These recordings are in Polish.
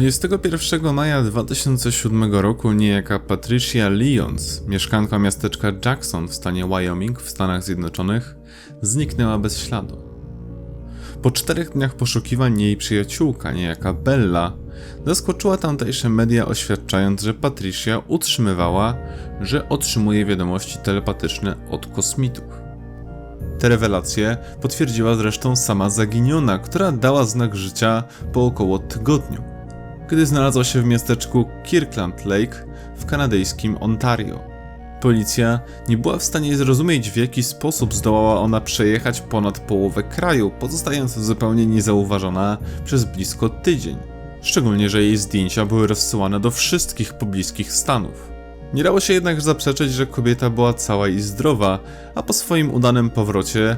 21 maja 2007 roku niejaka Patricia Lyons, mieszkanka miasteczka Jackson w stanie Wyoming w Stanach Zjednoczonych, zniknęła bez śladu. Po czterech dniach poszukiwań jej przyjaciółka, niejaka Bella, zaskoczyła tamtejsze media oświadczając, że Patricia utrzymywała, że otrzymuje wiadomości telepatyczne od kosmitów. Te rewelacje potwierdziła zresztą sama zaginiona, która dała znak życia po około tygodniu, gdy znalazła się w miasteczku Kirkland Lake w kanadyjskim Ontario. Policja nie była w stanie zrozumieć, w jaki sposób zdołała ona przejechać ponad połowę kraju, pozostając zupełnie niezauważona przez blisko tydzień. Szczególnie, że jej zdjęcia były rozsyłane do wszystkich pobliskich stanów. Nie dało się jednak zaprzeczyć, że kobieta była cała i zdrowa, a po swoim udanym powrocie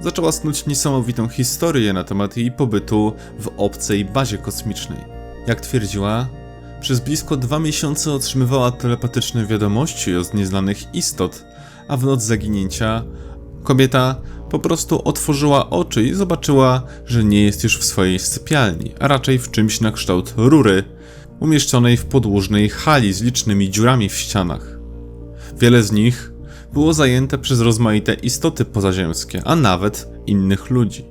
zaczęła snuć niesamowitą historię na temat jej pobytu w obcej bazie kosmicznej. Jak twierdziła, przez blisko dwa miesiące otrzymywała telepatyczne wiadomości od nieznanych istot, a w noc zaginięcia kobieta po prostu otworzyła oczy i zobaczyła, że nie jest już w swojej sypialni, a raczej w czymś na kształt rury, umieszczonej w podłużnej hali z licznymi dziurami w ścianach. Wiele z nich było zajęte przez rozmaite istoty pozaziemskie, a nawet innych ludzi.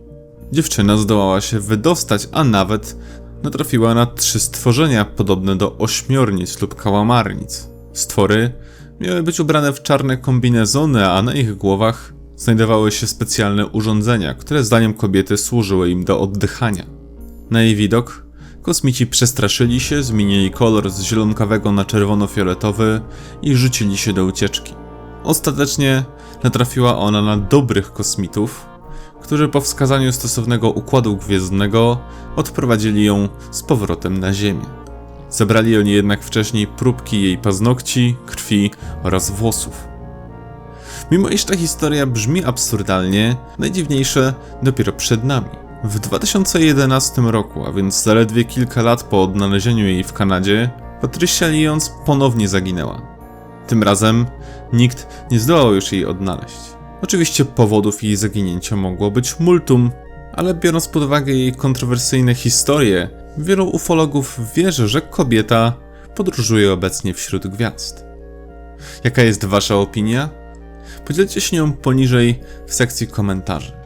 Dziewczyna zdołała się wydostać, a nawet natrafiła na trzy stworzenia podobne do ośmiornic lub kałamarnic. Stwory miały być ubrane w czarne kombinezony, a na ich głowach znajdowały się specjalne urządzenia, które zdaniem kobiety służyły im do oddychania. Na jej widok kosmici przestraszyli się, zmienili kolor z zielonkawego na czerwono-fioletowy i rzucili się do ucieczki. Ostatecznie natrafiła ona na dobrych kosmitów, którzy po wskazaniu stosownego układu gwiezdnego odprowadzili ją z powrotem na Ziemię. Zabrali oni jednak wcześniej próbki jej paznokci, krwi oraz włosów. Mimo iż ta historia brzmi absurdalnie, najdziwniejsze dopiero przed nami. W 2011 roku, a więc zaledwie kilka lat po odnalezieniu jej w Kanadzie, Patricia Lyons ponownie zaginęła. Tym razem nikt nie zdołał już jej odnaleźć. Oczywiście powodów jej zaginięcia mogło być multum, ale biorąc pod uwagę jej kontrowersyjne historie, wielu ufologów wierzy, że kobieta podróżuje obecnie wśród gwiazd. Jaka jest Wasza opinia? Podzielcie się nią poniżej w sekcji komentarzy.